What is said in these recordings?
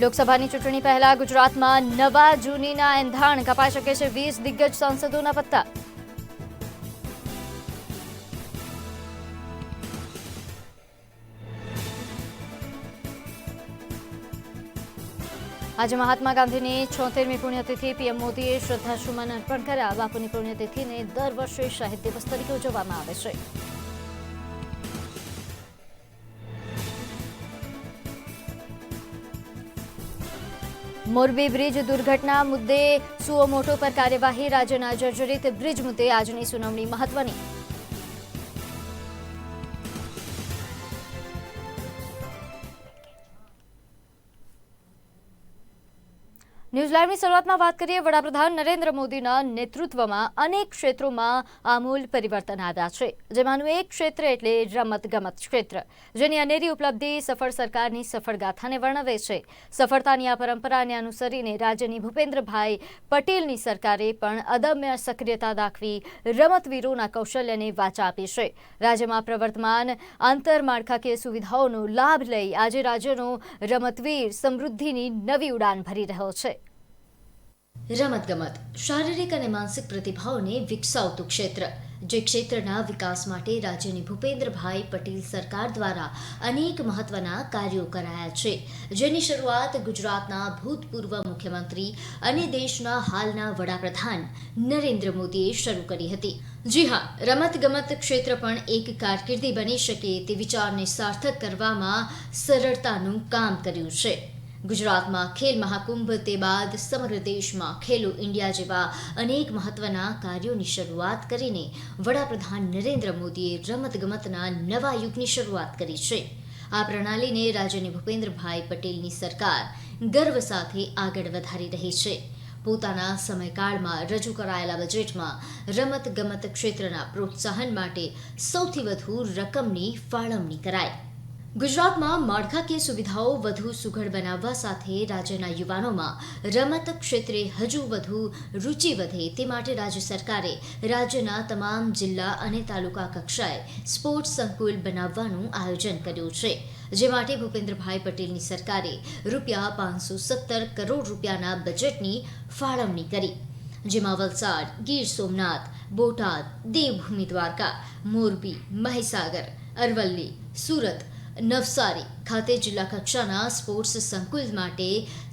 લોકસભાની ચૂંટણી પહેલા ગુજરાતમાં નવા જૂનીના એંધાણ કપાઈ શકે છે વીસ દિગ્ગજ સાંસદોના પત્તા. આજે મહાત્મા ગાંધીની છોતેરમી પુણ્યતિથિ, પીએમ મોદીએ શ્રદ્ધાસુમન અર્પણ કર્યા. બાપુની પુણ્યતિથિને દર વર્ષે શહીદ દિવસ તરીકે ઉજવવામાં આવે છે. મોરબી બ્રિજ દુર્ઘટના મુદ્દે સુઓ મોટો પર કાર્યવાહી, રાજ્યના જર્જરિત બ્રિજ મુદ્દે આજની સુનાવણી મહત્વની. ન્યૂઝ લાઈવની શરૂઆતમાં વાત કરીએ, વડાપ્રધાન નરેન્દ્ર મોદીના નેતૃત્વમાં અનેક ક્ષેત્રોમાં આમૂલ પરિવર્તન આવ્યા છે. જેમાંનું એક ક્ષેત્ર એટલે રમત ગમત ક્ષેત્ર, જેની અનેરી ઉપલબ્ધિ સફળ સરકારની સફળ ગાથાને વર્ણવે છે. સફળતાની આ પરંપરાને અનુસરીને રાજ્યની ભૂપેન્દ્રભાઈ પટેલની સરકારે પણ અદમ્ય સક્રિયતા દાખવી રમતવીરોના કૌશલ્યને વાચા આપી છે. રાજ્યમાં પ્રવર્તમાન આંતરમાળખાકીય સુવિધાઓનો લાભ લઈ આજે રાજ્યનો રમતવીર સમૃદ્ધિની નવી ઉડાન ભરી રહ્યો છે. રમતગમત. શારીરિક અને માનસિક પ્રતિભાઓને વિકસાવતું ક્ષેત્ર, જે ક્ષેત્રના વિકાસ માટે રાજ્યની ભૂપેન્દ્રભાઈ પટેલ સરકાર દ્વારા અનેક મહત્વના કાર્યો કરાયા છે, જેની શરૂઆત ગુજરાતના ભૂતપૂર્વ મુખ્યમંત્રી અને દેશના હાલના વડાપ્રધાન નરેન્દ્ર મોદીએ શરૂ કરી હતી. જી હા, રમતગમત ક્ષેત્ર પણ એક કારકિર્દી બની શકે તે વિચારને સાર્થક કરવામાં સરળતાનું કામ કર્યું છે. ગુજરાતમાં ખેલ મહાકુંભ તે બાદ સમગ્ર દેશમાં ખેલો ઇન્ડિયા જેવા અનેક મહત્વના કાર્યોની શરૂઆત કરીને વડાપ્રધાન નરેન્દ્ર મોદીએ રમતગમતના નવા યુગની શરૂઆત કરી છે. આ પ્રણાલીને રાજ્યની ભૂપેન્દ્રભાઈ પટેલની સરકાર ગર્વ સાથે આગળ વધારી રહી છે. પોતાના સમયકાળમાં રજૂ કરાયેલા બજેટમાં રમત ગમત ક્ષેત્રના પ્રોત્સાહન માટે સૌથી વધુ રકમની ફાળવણી કરાઈ. ગુજરાતમાં માળખાકીય સુવિધાઓ વધુ સુઘડ બનાવવા સાથે રાજ્યના યુવાનોમાં રમત ક્ષેત્રે હજુ વધુ રુચિ વધે તે માટે રાજ્ય સરકારે રાજ્યના તમામ જિલ્લા અને તાલુકા કક્ષાએ સ્પોર્ટ્સ સંકુલ બનાવવાનું આયોજન કર્યું છે. જે માટે ભૂપેન્દ્રભાઈ પટેલની સરકારે રૂપિયા પાંચસો સત્તર કરોડ રૂપિયાના બજેટની ફાળવણી કરી. જેમાં વલસાડ, ગીર સોમનાથ, બોટાદ, દેવભૂમિ દ્વારકા, મોરબી, મહીસાગર, અરવલ્લી, સુરત નવસારી ખાતે જિલ્લા કક્ષાના સ્પોર્ટ્સ સંકુલ માટે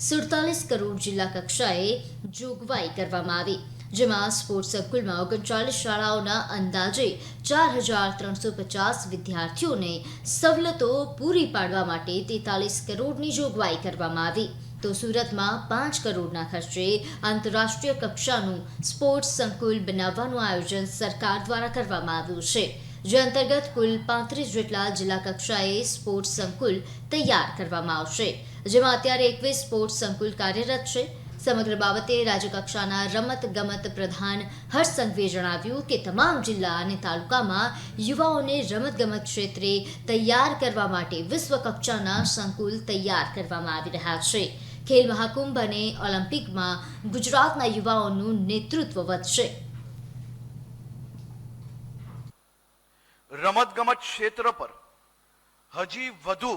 સુડતાલીસ કરોડ જિલ્લા કક્ષાએ જોગવાઈ કરવામાં આવી, જેમાં સ્પોર્ટ્સ સંકુલમાં ઓગણચાલીસ શાળાઓના અંદાજે ચાર હજાર ત્રણસો પચાસ વિદ્યાર્થીઓને સવલતો પૂરી પાડવા માટે તેતાલીસ કરોડની જોગવાઈ કરવામાં આવી. તો સુરતમાં પાંચ કરોડના ખર્ચે આંતરરાષ્ટ્રીય કક્ષાનું સ્પોર્ટ્સ સંકુલ બનાવવાનું આયોજન સરકાર દ્વારા કરવામાં આવ્યું છે. જે અંતર્ગત કુલ પાંત્રીસ જેટલા જિલ્લા કક્ષાએ સ્પોર્ટ્સ સંકુલ તૈયાર કરવામાં આવશે, જેમાં અત્યારે એકવીસ સ્પોર્ટ્સ સંકુલ કાર્યરત છે. સમગ્ર બાબતે રાજ્યકક્ષાના રમત ગમત પ્રધાન હર્ષ સંઘવીએ જણાવ્યું કે તમામ જિલ્લા અને તાલુકામાં યુવાઓને રમતગમત ક્ષેત્રે તૈયાર કરવા માટે વિશ્વ કક્ષાના સંકુલ તૈયાર કરવામાં આવી રહ્યા છે. ખેલ મહાકુંભ અને ઓલિમ્પિકમાં ગુજરાતના યુવાઓનું નેતૃત્વ વધશે. રમતગમત ક્ષેત્ર પર હજી વધુ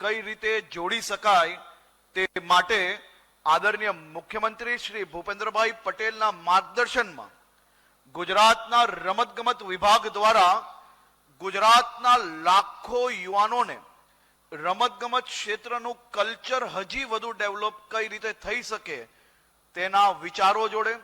કઈ રીતે જોડી શકાય તે માટે આદરણીય મુખ્યમંત્રી શ્રી ભૂપેન્દ્રભાઈ પટેલના માર્ગદર્શનમાં ગુજરાતના રમતગમત વિભાગ દ્વારા ગુજરાતના લાખો યુવાનોને રમતગમત ક્ષેત્રનું કલ્ચર હજી વધુ ડેવલપ કઈ રીતે થઈ શકે તેના વિચારો જોડે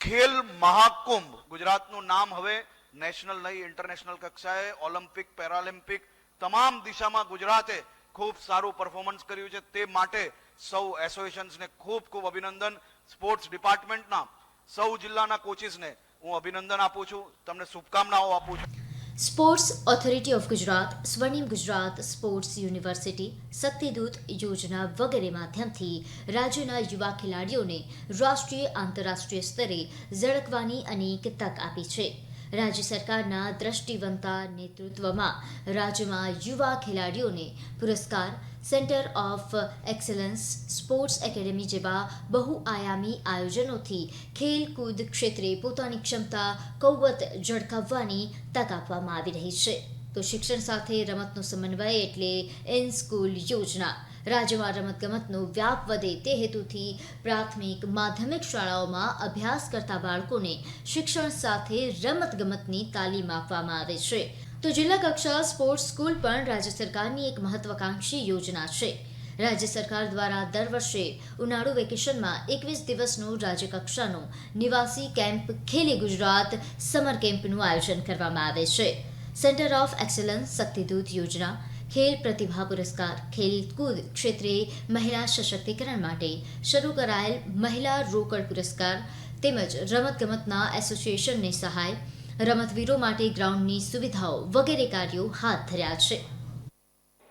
ખેલ મહાકુંભ ગુજરાતનું નામ હવે નેશનલ નહીં, ઇન્ટરનેશનલ કક્ષાએ ઓલિમ્પિક, પેરાલિમ્પિક તમામ દિશામાં ગુજરાતે ખૂબ સારું પરફોર્મન્સ કર્યું છે. તે માટે સૌ એસોસિએશન્સને ખૂબ ખૂબ અભિનંદન. સ્પોર્ટ્સ ડિપાર્ટમેન્ટના સૌ જિલ્લાના કોચિસને હું અભિનંદન આપું છું. તમને શુભકામનાઓ આપું છું. Sports authority of Gujarat Swarnim Gujarat sports university સત્યદૂત યોજના વગેરે માધ્યમથી રાજ્યના યુવા ખેલાડીઓને રાષ્ટ્રીય, આંતરરાષ્ટ્રીય સ્તરે ઝળકવાની અનેક તક આપી છે. રાજ્ય સરકારના દ્રષ્ટિવંતા નેતૃત્વમાં રાજ્યમાં યુવા ખેલાડીઓને પુરસ્કાર centre of excellence sports academy જેવા બહુઆયામી આયોજનોથી ખેલકૂદ ક્ષેત્રે પોતાની ક્ષમતા કૌવત ઝળકાવવાની તક આપવામાં આવી રહી છે. તો શિક્ષણ સાથે રમતનો સમન્વય એટલે એન સ્કૂલ યોજના. રાજ્યમાં રમતગમતનો વ્યાપ વધે તે હેતુથી પ્રાથમિક માધ્યમિક શાળાઓમાં અભ્યાસ કરતા બાળકોને શિક્ષણ સાથે રમતગમતની તાલીમ આપવામાં આવે છે. તો જિલ્લા કક્ષા સ્પોર્ટ્સ સ્કૂલ પણ રાજ્ય સરકારની એક મહત્વાકાંક્ષી યોજના છે. રાજ્ય સરકાર દ્વારા દર વર્ષે ઉનાળુ વેકેશનમાં એકવીસ દિવસનું રાજ્ય કક્ષાનો નિવાસી કેમ્પ ખેલી ગુજરાત સમર કેમ્પનું આયોજન કરવામાં આવે છે. સેન્ટર ઓફ એક્સલન્સ શક્તિદૂત યોજના ખેલ પ્રતિભા પુરસ્કાર ખેલકૂદ ક્ષેત્રે મહિલા સશક્તિકરણ માટે શરૂ કરાયેલ મહિલા રોકડ પુરસ્કાર તેમજ રમતગમતના એસોસિએશનને સહાય, રમતવીરો માટે ગ્રાઉન્ડની સુવિધાઓ વગેરે કાર્યો હાથ ધર્યા છે.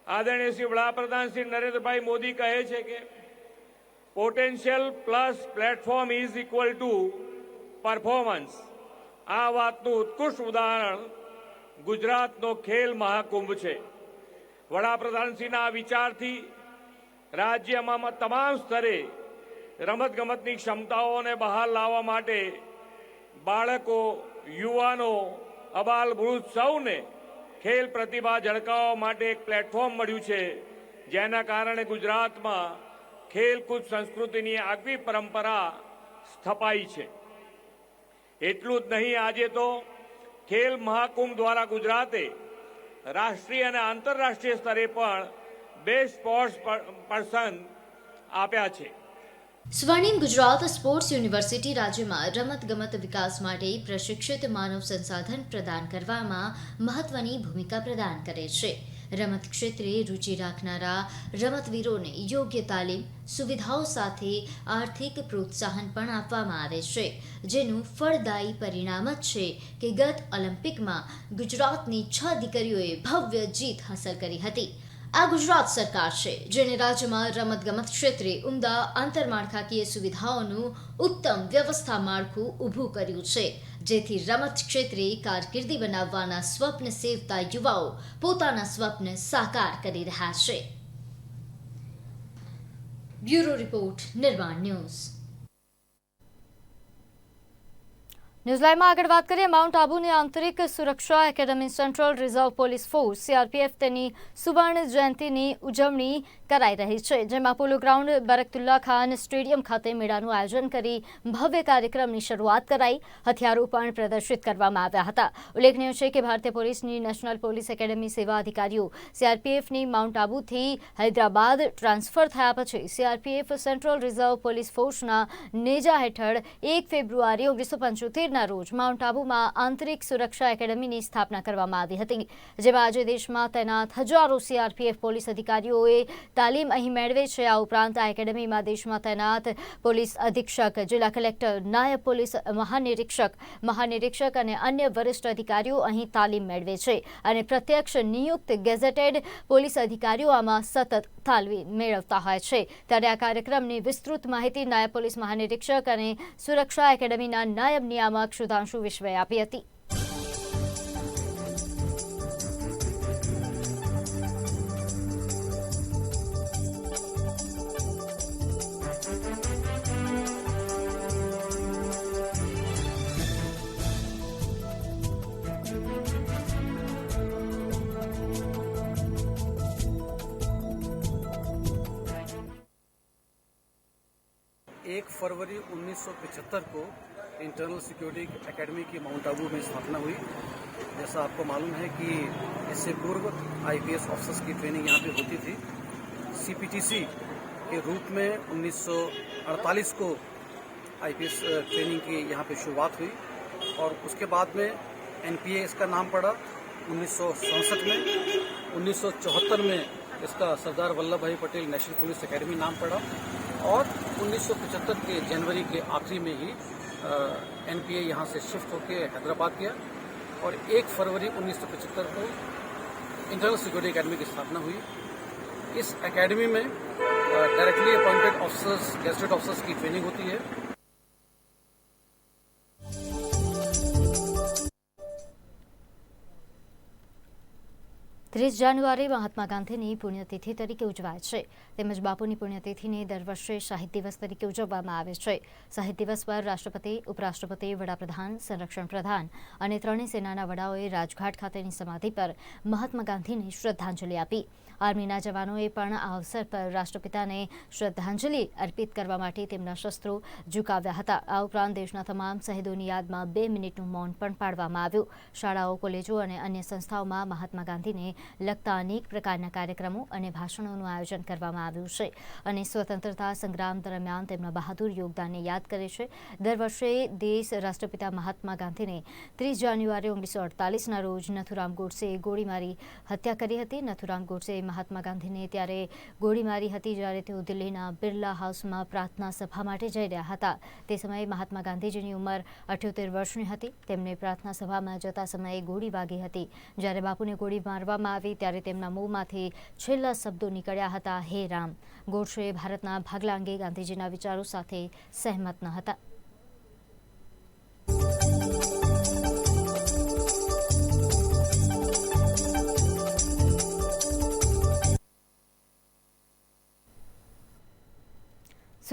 આદરણીય શ્રી વડાપ્રધાન શ્રી નરેન્દ્રભાઈ મોદી કહે છે કે potential plus platform is equal to performance આ વાતનું ઉત્કૃષ્ટ ઉદાહરણ ગુજરાતનો ખેલ મહાકુંભ છે. વડાપ્રધાનશ્રીના વિચારથી રાજ્યમાં તમામ સ્તરે રમતગમતની ક્ષમતાઓને બહાર લાવવા માટે બાળકો, યુવાનો, અબાલ વૃદ્ધ સૌને ખેલ પ્રતિભા ઝળકાવવા માટે એક પ્લેટફોર્મ મળ્યું છે, જેના કારણે ગુજરાતમાં ખેલકૂદ સંસ્કૃતિની આગવી પરંપરા સ્થપાઈ છે. એટલું જ નહીં, આજે તો ખેલ મહાકુંભ દ્વારા ગુજરાતે રાષ્ટ્રીય અને આંતરરાષ્ટ્રીય સ્તરે પણ બેસ્ટ સ્પોર્ટ્સ પર્સન આપ્યા છે. સ્વર્ણિમ ગુજરાત સ્પોર્ટ્સ યુનિવર્સિટી રાજ્યમાં રમતગમત વિકાસ માટે પ્રશિક્ષિત માનવ સંસાધન પ્રદાન કરવામાં મહત્વની ભૂમિકા પ્રદાન કરે છે. રમત ક્ષેત્રે રુચિ રાખનારા રમતવીરોને યોગ્ય તાલીમ, સુવિધાઓ સાથે આર્થિક પ્રોત્સાહન પણ આપવામાં આવે છે. જેનું ફળદાયી પરિણામ જ છે કે ગત ઓલિમ્પિકમાં ગુજરાતની છ દીકરીઓએ ભવ્ય જીત હાંસલ કરી હતી. આ ગુજરાત સરકાર છે, જેણે રાજ્યમાં રમતગમત ક્ષેત્રે ઉમદા આંતરમાળખાકીય સુવિધાઓનું ઉત્તમ વ્યવસ્થા માળખું ઊભું કર્યું છે. જેથી રમત ક્ષેત્રે કારકિર્દી બનાવવાના સ્વપ્ન સેવતા યુવાઓ પોતાના સ્વપ્ન સાકાર કરી રહ્યા છે. Bureau report Nirman news. ન્યૂઝલાઇવમાં આગળ વાત કરીએ. માઉન્ટ આબુની આંતરિક સુરક્ષા academy central reserve police force, CRPF, તેની સુવર્ણ જયંતિની ઉજવણી કરાઈ રહી છે, જેમાં polo ground Barkatullah Khan stadium ખાતે મેળાનું આયોજન કરી ભવ્ય કાર્યક્રમની શરૂઆત કરાઈ. હથિયારો પણ પ્રદર્શિત કરવામાં આવ્યા હતા. ઉલ્લેખનીય છે કે ભારતીય પોલીસની નેશનલ પોલીસ એકેડમી સેવા અધિકારીઓ સીઆરપીએફની માઉન્ટ આબુથી હૈદરાબાદ ટ્રાન્સફર થયા પછી સીઆરપીએફ સેન્ટ્રલ રિઝર્વ પોલીસ ફોર્સના નેજા હેઠળ એક ફેબ્રુઆરી ઓગણીસો પંચોતેર ના રોજ માઉન્ટ આબુમાં આંતરિક સુરક્ષા એકેડમીની સ્થાપના કરવામાં આવી હતી, જેમાં આજે દેશમાં તૈનાત હજારો સીઆરપીએફ પોલીસ અધિકારીઓએ તાલીમ અહીં મેળવે છે. આ ઉપરાંત આ એકેડમીમાં દેશમાં તૈનાત પોલીસ અધિક્ષક, જિલ્લા કલેક્ટર, નાયબ પોલીસ મહાનિરીક્ષક મહાનિરીક્ષક અને અન્ય વરિષ્ઠ અધિકારીઓ અહીં તાલીમ મેળવે છે અને પ્રત્યક્ષ નિયુક્ત ગેઝેટેડ પોલીસ અધિકારીઓ આમાં સતત તાલીમ મેળવતા હોય છે. ત્યારે આ કાર્યક્રમની વિસ્તૃત માહિતી નાયબ પોલીસ મહાનિરીક્ષક અને સુરક્ષા એકેડમીના નાયબ નિયામક સુધાંશુ વિશ્વએ આપી હતી एक फरवरी 1975 को इंटरनल सिक्योरिटी एकेडमी की माउंट आबू में स्थापना हुई। जैसा आपको मालूम है कि इससे पूर्व आईपीएस ऑफिसर्स की ट्रेनिंग यहाँ पे होती थी। सीपीटीसी के रूप में 1948 को आईपीएस ट्रेनिंग की यहाँ पे शुरुआत हुई और उसके बाद में एनपीए इसका नाम पड़ा उन्नीस सौ सड़सठ में। 1974 में इसका सरदार वल्लभ भाई पटेल नेशनल पुलिस एकेडमी नाम पड़ा और 1975 के जनवरी के आखिरी में ही एनपीए यहाँ से शिफ्ट होकर हैदराबाद गया और 1 फरवरी 1975 को इंटरनल सिक्योरिटी एकेडमी की स्थापना हुई। इस एकेडमी में directly appointed officers gazetted officers की ट्रेनिंग होती है। ત્રીસ જાન્યુઆરી મહાત્મા ગાંધીની પુણ્યતિથિ તરીકે ઉજવાય છે. તેમજ બાપુની પુણ્યતિથિને દર વર્ષે શહીદ દિવસ તરીકે ઉજવવામાં આવે છે. શહીદ દિવસ પર રાષ્ટ્રપતિ, ઉપરાષ્ટ્રપતિ, વડાપ્રધાન, સંરક્ષણ પ્રધાન અને ત્રણેય સેનાના વડાઓએ રાજઘાટ ખાતેની સમાધિ પર મહાત્મા ગાંધીને શ્રદ્ધાંજલિ આપી. આર્મીના જવાનોએ પણ આ અવસર પર રાષ્ટ્રપિતાને શ્રદ્ધાંજલિ અર્પિત કરવા માટે તેમના શસ્ત્રો ઝુકાવ્યા હતા. આ ઉપરાંત દેશના તમામ શહીદોની યાદમાં બે મિનિટનું મૌન પણ પાડવામાં આવ્યું. શાળાઓ, કોલેજો અને અન્ય સંસ્થાઓમાં મહાત્મા ગાંધીને લગતા અનેક પ્રકારના કાર્યક્રમો અને ભાષણોનું આયોજન કરવામાં આવ્યું છે અને સ્વતંત્રતા સંગ્રામ દરમિયાન તેમના બહાદુર યોગદાનને યાદ કરે છે. દર વર્ષે દેશ રાષ્ટ્રપિતા મહાત્મા ગાંધીને ત્રીસ જાન્યુઆરી ઓગણીસો અડતાલીસના રોજ નથુરામ ગોડસેએ ગોળી મારી હત્યા કરી હતી. નથુરામ ગોડસેએ મહાત્મા ગાંધીને ત્યારે ગોળી મારી હતી જ્યારે તેઓ દિલ્હીના બિરલા હાઉસમાં પ્રાર્થના સભા માટે જઈ રહ્યા હતા. તે સમયે મહાત્મા ગાંધીજીની ઉંમર અઠ્યોતેર વર્ષની હતી. તેમને પ્રાર્થના સભામાં જતા સમયે ગોળી વાગી હતી. જ્યારે બાપુને ગોળી મારવામાં આવી ત્યારે તેમના મોંમાંથી છેલ્લા શબ્દો નીકળ્યા હતા, હે રામ. ગોડસે ભારતના ભાગલા અંગે ગાંધીજીના વિચારો સાથે સહેમત ન હતા.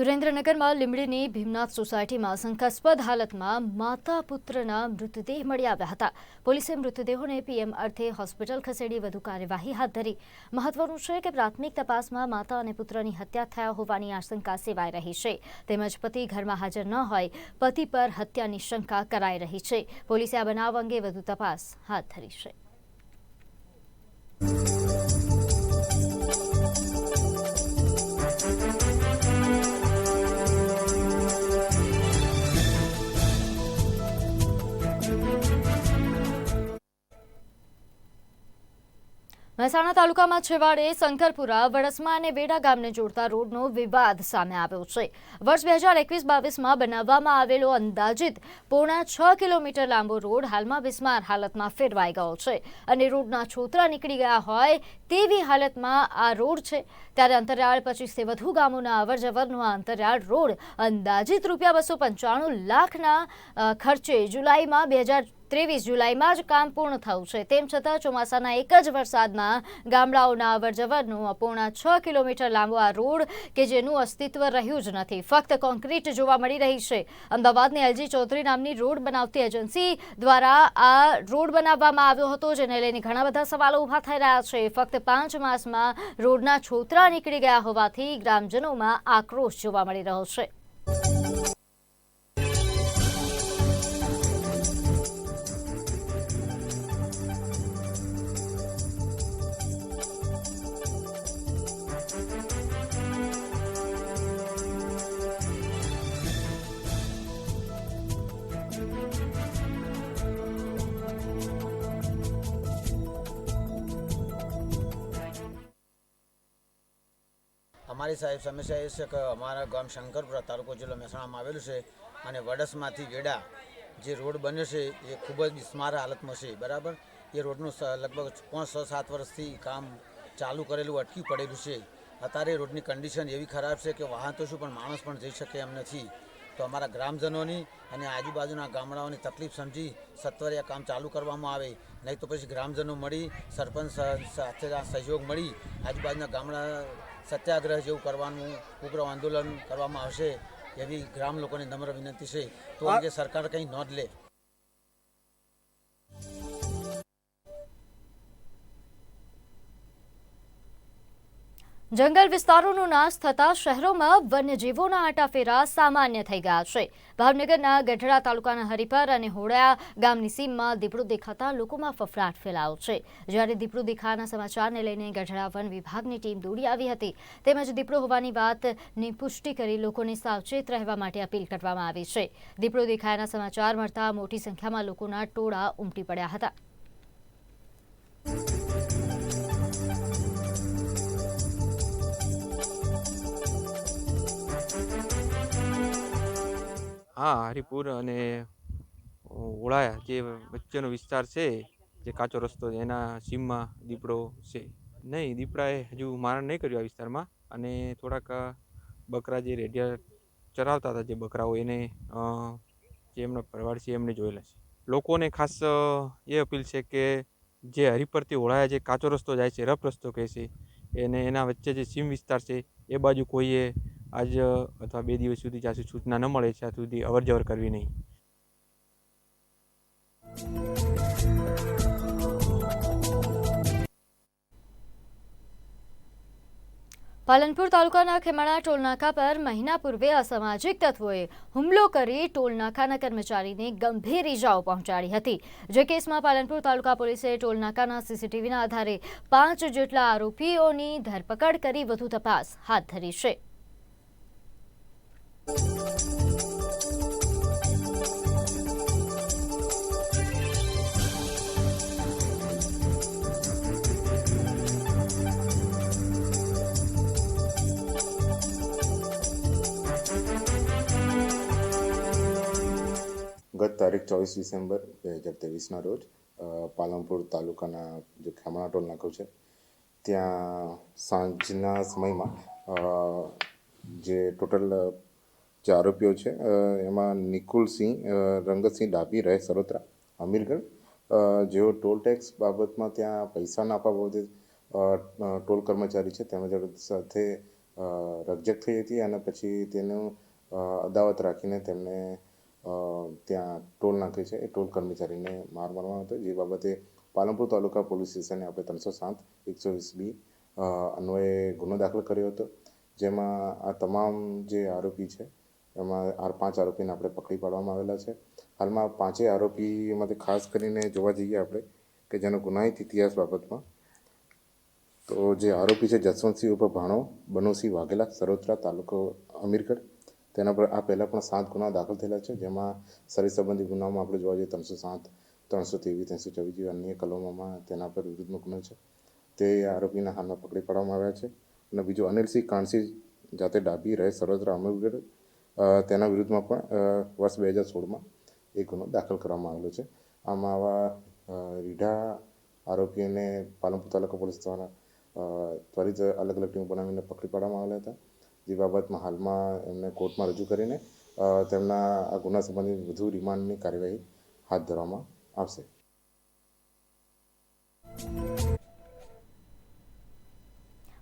સુરેન્દ્રનગરમાં લીમડીની ભીમનાથ સોસાયટીમાં શંકાસ્પદ હાલતમાં માતા પુત્રના મૃતદેહ મળી આવ્યા હતા. પોલીસે મૃતદેહોને પીએમ અર્થે હોસ્પિટલ ખસેડી વધુ કાર્યવાહી હાથ ધરી. મહત્વનું છે કે પ્રાથમિક તપાસમાં માતા અને પુત્રની હત્યા થયા હોવાની આશંકા સેવાઈ રહી છે. તેમજ પતિ ઘરમાં હાજર ન હોય, પતિ પર હત્યાની શંકા કરાઈ રહી છે. પોલીસે આ બનાવ અંગે વધુ તપાસ હાથ ધરી છે. મહેસાણા તાલુકામાં છેવાડે શંકરપુરા, વડસમા અને વેડા ગામને જોડતા રોડનો વિવાદ સામે આવ્યો છે. વર્ષ બે હજાર એકવીસ બાવીસમાં બનાવવામાં આવેલો અંદાજિત પોણા છ કિલોમીટર લાંબો રોડ હાલમાં બિસ્માર હાલતમાં ફેરવાઈ ગયો છે અને રોડના છોતરા નીકળી ગયા હોય તેવી હાલતમાં આ રોડ છે. ત્યારે અંતરિયાળ પચીસથી વધુ ગામોના અવરજવરનો આ અંતરિયાળ રોડ અંદાજિત રૂપિયા બસો પંચાણું લાખના ખર્ચે જુલાઈમાં બે હજાર ત્રેવીસ જુલાઈમાં જ કામ પૂર્ણ થયું છે. તેમ છતાં ચોમાસાના એક જ વરસાદમાં ગામડાઓના અવરજવરનું પોણા છ કિલોમીટર લાંબો આ રોડ કે જેનું અસ્તિત્વ રહ્યું જ નથી. ફક્ત કોન્ક્રીટ જોવા મળી રહી છે. અમદાવાદની એલજી ચૌધરી નામની રોડ બનાવતી એજન્સી દ્વારા આ રોડ બનાવવામાં આવ્યો હતો, જેને લઈને ઘણા બધા સવાલો ઊભા થઈ રહ્યા છે. ફક્ત પાંચ માસમાં રોડના છોતરા નીકળી ગયા હોવાથી ગ્રામજનોમાં આક્રોશ જોવા મળી રહ્યો છે. સાહેબ સમસ્યા એ છે કે અમારા ગામ શંકરપુરા તાલુકો જિલ્લો મહેસાણામાં આવેલું છે અને વડસમાંથી વેડા જે રોડ બન્યો છે એ ખૂબ જ બિસ્માર હાલતમાં છે, બરાબર? એ રોડનું લગભગ પાંચ, છ, સાત વર્ષથી કામ ચાલુ કરેલું, અટકી પડેલું છે. અત્યારે રોડની કન્ડિશન એવી ખરાબ છે કે વાહન તો શું, પણ માણસ પણ જઈ શકે એમ નથી. તો અમારા ગ્રામજનોની અને આજુબાજુના ગામડાઓની તકલીફ સમજી સત્વરે આ કામ ચાલુ કરવામાં આવે. નહીં તો પછી ગ્રામજનો મળી, સરપંચ સાથે સહયોગ મળી, આજુબાજુના ગામડા સત્યાગ્રહ જેવું કરવાનું ઉગ્ર આંદોલન કરવામાં આવશે એવી ગ્રામ લોકોની નમ્ર વિનંતી છે. તો અંગે સરકાર કંઈ નોંધ લે? જંગલ વિસ્તારોનો નાશ થતા શહેરોમાં વન્યજીવોના આટાફેરા સામાન્ય થઈ ગયા છે. ભાવનગરના ગઢડા તાલુકાના હરિપર અને હોડા ગામની સીમમાં દીપડો દેખાતા લોકોમાં ફફડાટ ફેલાયો છે. જ્યારે દીપડો દેખાના સમાચારને લઈને ગઢડા વન વિભાગની ટીમ દોડી આવી હતી, તેમજ દીપડો હોવાની વાતની પુષ્ટિ કરી લોકોને સાવચેત રહેવા માટે અપીલ કરવામાં આવી છે. દીપડો દેખાયાના સમાચાર મળતા મોટી સંખ્યામાં લોકોના ટોળા ઉમટી પડ્યા હતા. હા, હરિપુર અને ઓળાયા જે વચ્ચેનો વિસ્તાર છે, જે કાચો રસ્તો છે, એના સીમમાં દીપડો છે. નહીં, દીપડાએ હજુ મારણ નહીં કર્યું આ વિસ્તારમાં અને થોડાક બકરા જે રેડિયા ચરાવતા હતા જે બકરાઓ એને જે એમનો પરવાર છે એમને જોયેલા છે. લોકોને ખાસ એ અપીલ છે કે જે હરિપરથી ઓળાયા જે કાચો રસ્તો જાય છે, રફ રસ્તો કહે છે, એને એના વચ્ચે જે સીમ વિસ્તાર છે, એ બાજુ કોઈએ આજ અથવા બે દિવસ સુધી જ્યાં સુધી સૂચના ન મળે, ત્યાં સુધી અવર જવર કરવી નહીં. પાલનપુર તાલુકાના ખેમાણા ટોલનાકા પર મહિના પૂર્વે અસામાજિક તત્વોએ હુમલો કરી ટોલનાકાના કર્મચારીને ગંભીર ઇજાઓ પહોંચાડી હતી. જે કેસમાં પાલનપુર તાલુકા પોલીસે ટોલનાકાના સીસીટીવીના આધારે પાંચ જેટલા આરોપીઓની ધરપકડ કરી વધુ તપાસ હાથ ધરી છે. ગત તારીખ ચોવીસ ડિસેમ્બર, બે હજાર ત્રેવીસના રોજ પાલનપુર તાલુકાના જે ખેમણા ટોલ નાકું છે, ત્યાં સાંજના સમયમાં જે ટોટલ જે આરોપીઓ છે એમાં નિકુલસિંહ રંગતસિંહ ડાભી રહે સરોત્રા, અમીરગઢ. જેઓ ટોલ ટેક્સ બાબતમાં ત્યાં પૈસા ના આપવા બાબતે ટોલ કર્મચારી છે, તેમજ સાથે રકજક થઈ હતી અને પછી તેનું અદાવત રાખીને તેમને ત્યાં ટોલ નાખે છે, એ ટોલ કર્મચારીને માર મારવાનો હતો જે બાબતે પાલનપુર તાલુકા પોલીસ સ્ટેશને આપણે ત્રણસો સાત, એકસો વીસ બી અન્વયે ગુનો દાખલ કર્યો હતો. જેમાં આ તમામ જે આરોપી છે એમાં આર પાંચ આરોપીને આપણે પકડી પાડવામાં આવેલા છે. હાલમાં પાંચેય આરોપીમાંથી ખાસ કરીને જોવા જઈએ આપણે કે જેનો ગુનાહિત ઇતિહાસ બાબતમાં, તો જે આરોપી છે જસવંતસિંહ ઉપર ભાણો, બનોસિંહ વાઘેલા, સરોત્રા તાલુકો અમીરગઢ, તેના પર આ પહેલાં પણ સાત ગુના દાખલ થયેલા છે. જેમાં શરીર સંબંધી ગુનામાં આપણે જોવા જઈએ ત્રણસો સાત, ત્રણસો ત્રેવીસ, ત્રણસો ચોવીસ જેવી અન્ય કલમોમાં તેના પર વિરુદ્ધનો ગુનો છે. તે આરોપીના હાલમાં પકડી પાડવામાં આવ્યા છે. અને બીજું અનિલસિંહ કાણસિંહ જાતે ડાબી રહે સરોત્રા અમીરગઢ તેના વિરુદ્ધમાં પણ વર્ષ બે હજાર સોળમાં એક ગુનો દાખલ કરવામાં આવેલો છે. આમાં આવા રીઢા આરોપીઓને પાલનપુર તાલુકા પોલીસ દ્વારા ત્વરિત અલગ અલગ ટીમ બનાવીને પકડી પાડવામાં આવેલા હતા. જે બાબતમાં હાલમાં એમને કોર્ટમાં રજૂ કરીને તેમના આ ગુના સંબંધિત વધુ રિમાન્ડની કાર્યવાહી હાથ ધરવામાં આવશે.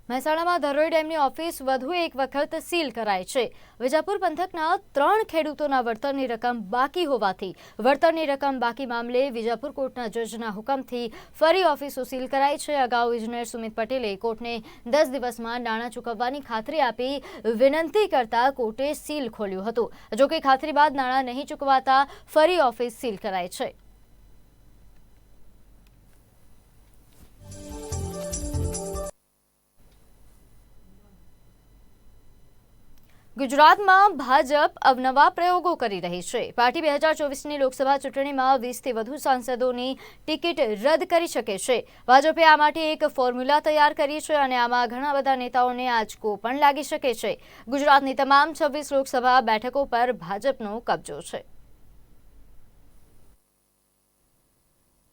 મહેસાણામાં ધરોઈ ડેમની ઓફિસ વધુ એક વખત સીલ કરાઈ છે. વિજાપુર પંથકના ત્રણ ખેડૂતોના વળતરની રકમ બાકી હોવાથી વળતરની રકમ બાકી મામલે વિજાપુર કોર્ટના જજના હુકમથી ફરી ઓફિસો સીલ કરાઈ છે. અગાઉ ઇજનેર સુમિત પટેલે કોર્ટને દસ દિવસમાં નાણાં ચૂકવવાની ખાતરી આપી વિનંતી કરતા કોર્ટે સીલ ખોલ્યું હતું. જોકે ખાતરી બાદ નાણાં નહીં ચૂકવાતા ફરી ઓફિસ સીલ કરાઈ છે. ગુજરાતમાં ભાજપ અવનવા પ્રયોગો કરી રહી છે. પાર્ટી બે હજાર ચોવીસની લોકસભા ચૂંટણીમાં વીસથી વધુ સાંસદોની ટિકિટ રદ કરી શકે છે. ભાજપે આ માટે એક ફોર્મ્યુલા તૈયાર કરી છે અને આમાં ઘણા બધા નેતાઓને આંચકો પણ લાગી શકે છે. ગુજરાતની તમામ છવ્વીસ લોકસભા બેઠકો પર ભાજપનો કબજો છે.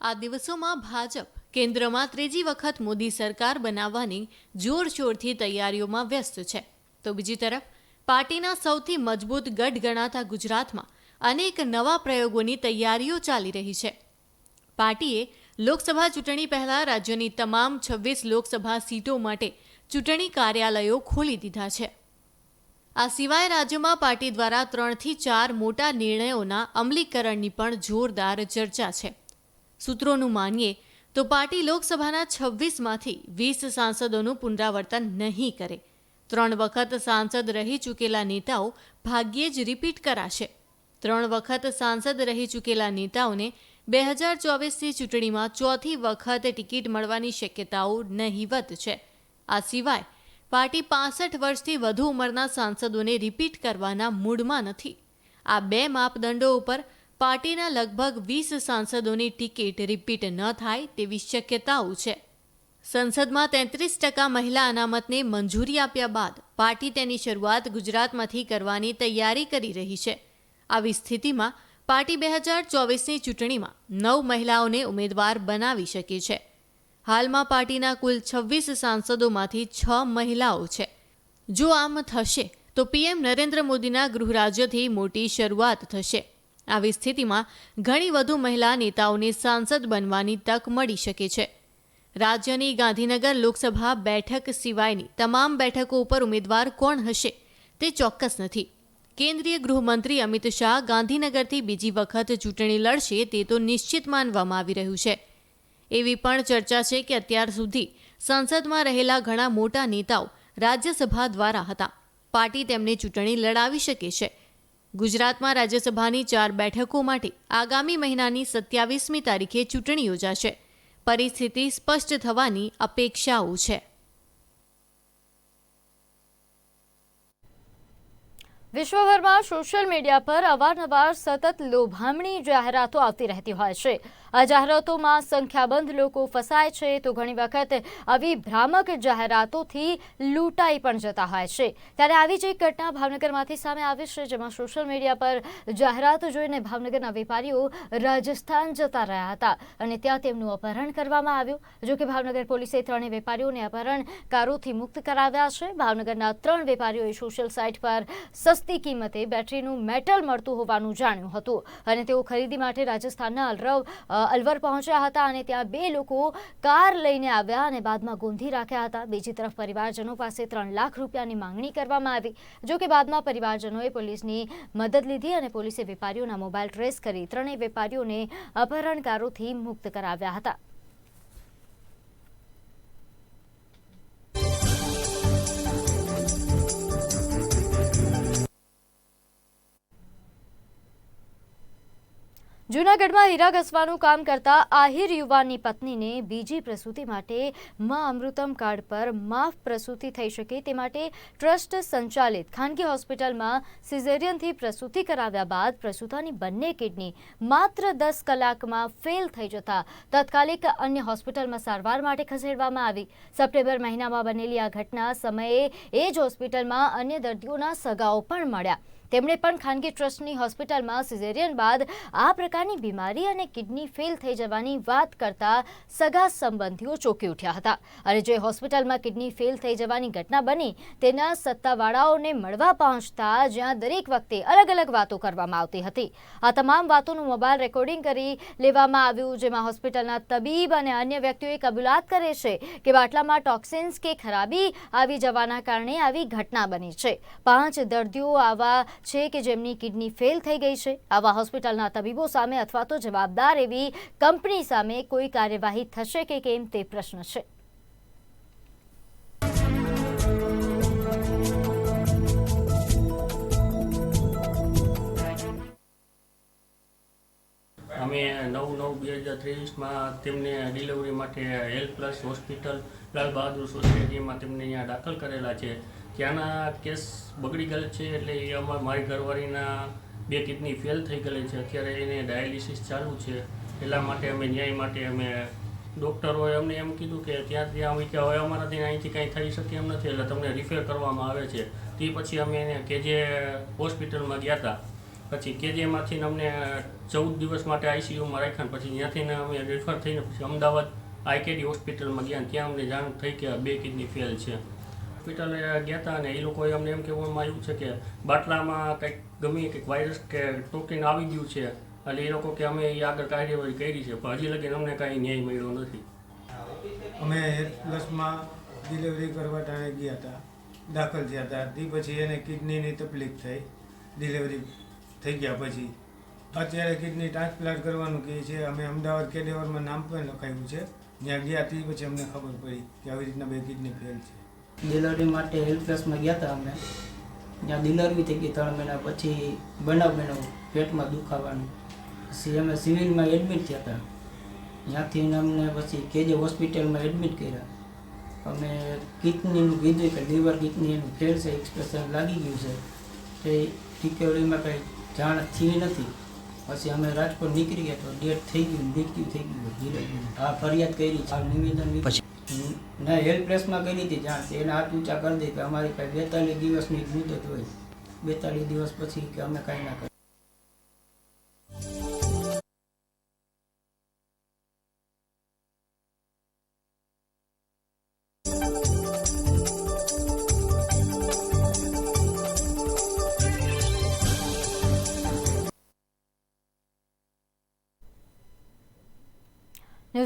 આ દિવસોમાં ભાજપ કેન્દ્રમાં ત્રીજી વખત મોદી સરકાર બનાવવાની જોરશોરથી તૈયારીઓમાં વ્યસ્ત છે. તો બીજી તરફ પાર્ટીના સૌથી મજબૂત ગઢ ગણાતા ગુજરાતમાં અનેક નવા પ્રયોગોની તૈયારીઓ ચાલી રહી છે. પાર્ટીએ લોકસભા ચૂંટણી પહેલા રાજ્યની તમામ છવ્વીસ લોકસભા સીટો માટે ચૂંટણી કાર્યાલયો ખોલી દીધા છે. આ સિવાય રાજ્યમાં પાર્ટી દ્વારા ત્રણથી ચાર મોટા નિર્ણયોના અમલીકરણની પણ જોરદાર ચર્ચા છે. સૂત્રોનું માનીએ તો પાર્ટી લોકસભાના છવ્વીસમાંથી વીસ સાંસદોનું પુનરાવર્તન નહીં કરે. ત્રણ વખત સાંસદ રહી ચૂકેલા નેતાઓ ભાગ્યે જ રિપીટ કરાશે. ત્રણ વખત સાંસદ રહી ચૂકેલા નેતાઓને બે હજાર ચોવીસની ચૂંટણીમાં ચોથી વખત ટિકિટ મળવાની શક્યતાઓ નહીવત છે. આ સિવાય, પાર્ટી પાસઠ વર્ષથી વધુ ઉંમરના સાંસદોને રિપીટ કરવાના મૂડમાં નથી. આ બે માપદંડો ઉપર પાર્ટીના લગભગ વીસ સાંસદોની ટિકિટ રિપીટ ન થાય તેવી શક્યતાઓ છે. સંસદમાં તેત્રીસ ટકા મહિલા અનામતને મંજૂરી આપ્યા બાદ પાર્ટી તેની શરૂઆત ગુજરાતમાંથી કરવાની તૈયારી કરી રહી છે. આવી સ્થિતિમાં પાર્ટી બે હજાર ચોવીસની ચૂંટણીમાં નવ મહિલાઓને ઉમેદવાર બનાવી શકે છે. હાલમાં પાર્ટીના કુલ છવ્વીસ સાંસદોમાંથી છ મહિલાઓ છે. જો આમ થશે, તો પીએમ નરેન્દ્ર મોદીના ગૃહરાજ્યથી મોટી શરૂઆત થશે. આવી સ્થિતિમાં ઘણી વધુ મહિલા નેતાઓને સાંસદ બનવાની તક મળી શકે છે. રાજ્યની ગાંધીનગર લોકસભા બેઠક સિવાયની તમામ બેઠકો ઉપર ઉમેદવાર કોણ હશે તે ચોક્કસ નથી. કેન્દ્રીય ગૃહમંત્રી અમિત શાહ ગાંધીનગરથી બીજી વખત ચૂંટણી લડશે તે તો નિશ્ચિત માનવામાં આવી રહ્યું છે. એવી પણ ચર્ચા છે કે અત્યાર સુધી સંસદમાં રહેલા ઘણા મોટા નેતાઓ રાજ્યસભા દ્વારા હતા. પાર્ટી તેમને ચૂંટણી લડાવી શકે છે. ગુજરાતમાં રાજ્યસભાની ચાર બેઠકો માટે આગામી મહિનાની સત્યાવીસમી તારીખે ચૂંટણી યોજાશે. પરિસ્થિતિ સ્પષ્ટ થવાની અપેક્ષાઓ છે. વિશ્વભરમાં સોશિયલ મીડિયા પર અવારનવાર સતત લોભામણી જાહેરાતો આવતી રહેતી હોય છે. આ જાહેરાતોમાં સંખ્યાબંધ લોકો ફસાય છે, તો ઘણી વખત આવી ભ્રામક જાહેરાતોથી લૂંટાઈ પણ જતા હોય છે. ત્યારે આવી જ એક ઘટના ભાવનગરમાંથી સામે આવી છે, જેમાં સોશિયલ મીડિયા પર જાહેરાતો જોઈને ભાવનગરના વેપારીઓ રાજસ્થાન જતા રહ્યા હતા અને ત્યાં તેમનું અપહરણ કરવામાં આવ્યું. જોકે ભાવનગર પોલીસે ત્રણેય વેપારીઓને અપહરણકારોથી મુક્ત કરાવ્યા છે. ભાવનગરના ત્રણ વેપારીઓએ સોશિયલ સાઇટ પર સસ્તી કિંમતે બેટરીનું મેટલ મળતું હોવાનું જાણ્યું હતું અને તેઓ ખરીદી માટે રાજસ્થાનના અલરવ અલવર પહોંચ્યા હતા અને ત્યાં બે લોકો કાર લઈને આવ્યા અને બાદમાં ગોંધી રાખ્યા હતા. બીજી તરફ પરિવારજનો પાસે ત્રણ લાખ રૂપિયાની માંગણી કરવામાં આવી. જો કે બાદમાં પરિવારજનોએ પોલીસની મદદ લીધી અને પોલીસે વેપારીઓના મોબાઈલ ટ્રેસ કરી ત્રણેય વેપારીઓને અપહરણકારોથી મુક્ત કરાવ્યા હતા. જૂનાગઢમાં હીરા ઘસવાનું કામ કરતા આહિર યુવાનની પત્નીને બીજી પ્રસૂતિ માટે મા અમૃતમ કાર્ડ પર માફ પ્રસૂતિ થઈ શકે તે માટે ટ્રસ્ટ સંચાલિત. ખાનગી હોસ્પિટલમાં સિઝેરિયનથી પ્રસૂતિ કરાવ્યા બાદ પ્રસૂતાની બંને કિડની માત્ર દસ કલાકમાં ફેલ થઈ જતા તાત્કાલિક અન્ય હોસ્પિટલમાં સારવાર માટે ખસેડવામાં આવી. સપ્ટેમ્બર મહિનામાં બનેલી આ ઘટના સમયે એ જ હોસ્પિટલમાં અન્ય દર્દીઓના સગાઓ પણ મળ્યા. તેમણે પણ ખાનગી ટ્રસ્ટની હોસ્પિટલમાં સિઝેરિયન બાદ આ પ્રકારની બીમારી અને કિડની ફેલ થઈ જવાની વાત કરતા સગા સંબંધીઓ ચોંકી ઉઠ્યા હતા. અને જે હોસ્પિટલમાં કિડની ફેલ થઈ જવાની ઘટના બની, તેના સત્તાવાળાઓને મળવા પહોંચતા જ્યાં દરેક વખતે અલગ અલગ વાતો કરવામાં આવતી હતી. આ તમામ વાતોનું મોબાઈલ રેકોર્ડિંગ કરી લેવામાં આવ્યું, જેમાં હોસ્પિટલના તબીબ અને અન્ય વ્યક્તિઓએ કબૂલાત કરે છે કે બાટલામાં ટોક્સિન્સ કે ખરાબી આવી જવાના કારણે આવી ઘટના બની છે. પાંચ દર્દીઓ આવા છે કે જેમની કિડની ફેલ થઈ ગઈ છે. આવા હોસ્પિટલના તબીબો સામે અથવા તો જવાબદાર એવી કંપની સામે કોઈ કાર્યવાહી થશે કે કેમ તે પ્રશ્ન છે. અમે નવ નવ બે હજાર ત્રેવીસમાં તેમને ડિલિવરી માટે health plus hospital Lal Bahadur સોસાયટીમાં તેમને અહીંયા દાખલ કરેલા છે. ત્યાંના કેસ બગડી ગયેલ છે એટલે એ અમારે મારી ઘરવાળીના બે કિડની ફેલ થઈ ગયેલી છે. અત્યારે એને ડાયાલિસિસ ચાલુ છે. એટલા માટે અમે ન્યાય માટે અમે ડૉક્ટરોએ અમને એમ કીધું કે ત્યાં ત્યાં અમે કે હવે અમારાથી અહીંથી કાંઈ થઈ શકે એમ નથી. એટલે તમને રિફેર કરવામાં આવે છે. તે પછી અમે એને કેજે હોસ્પિટલમાં ગયા હતા પછી કેજેમાંથી અમને ચૌદ દિવસ માટે આઈસીયુમાં રાખ્યા પછી ત્યાંથી અમે રિફર થઈને પછી અમદાવાદ આઈકેડી હોસ્પિટલમાં ગયા ત્યાં અમને જાણ થઈ કે બે કિડની ફેલ છે. હોસ્પિટલે ગયા હતા અને એ લોકોએ અમને એમ કહેવામાં આવ્યું છે કે બાટલામાં કંઈક ગમે કંઈક વાયરસ કે ટોકીન આવી ગયું છે, એટલે એ લોકો કે અમે એ આગળ કાર્યવાહી કરી છે, પણ હજી લગીને અમને કાંઈ ન્યાય મળ્યો નથી. અમે પ્લસમાં ડિલિવરી કરવા ટાણે ગયા હતા દાખલ થયા હતા તે પછી એને કિડનીની તકલીફ થઈ ડિલિવરી થઈ ગયા પછી. અત્યારે કિડની ટ્રાન્સપ્લાન્ટ કરવાનું કહે છે, અમે અમદાવાદ કેડેવરમાં નામ પણ લખાયું છે. ત્યાં ગયા તે પછી અમને ખબર પડી કે આવી રીતના બે કિડની ફેલ છે. ડિલિવરી માટે હેલ્થ ગયા હતા અમે. ત્યાં ડિલિવરી થઈ ગઈ ત્રણ મહિના પછી બનાવ બનાવ પેટમાં દુખાવાનું. પછી અમે સિવિલમાં એડમિટ થયા હતા. ત્યાંથી અમને પછી કેજે હોસ્પિટલમાં એડમિટ કર્યા. અમે કિડનીનું કીધું કે લીવર કિડની એનું ફેલ છે એક્સપ્રેશન લાગી ગયું છે. તે રિકવરીમાં કંઈ જાણ થઈ નથી. પછી અમે રાજકોટ નીકળી ગયા તો ડેટ થઈ ગયું, મૃત્યુ થઈ ગયું. ધીરે આ ફરિયાદ કરી, આ નિવેદન પછી ના હેલ્પ પ્રેસમાં કરી હતી જાણ એને હાથ ઊંચા કરી દે કે અમારી કાંઈ બેતાલીસ દિવસની મુદત હોય. બેતાલીસ દિવસ પછી કે અમે કાંઈ ના કરીએ.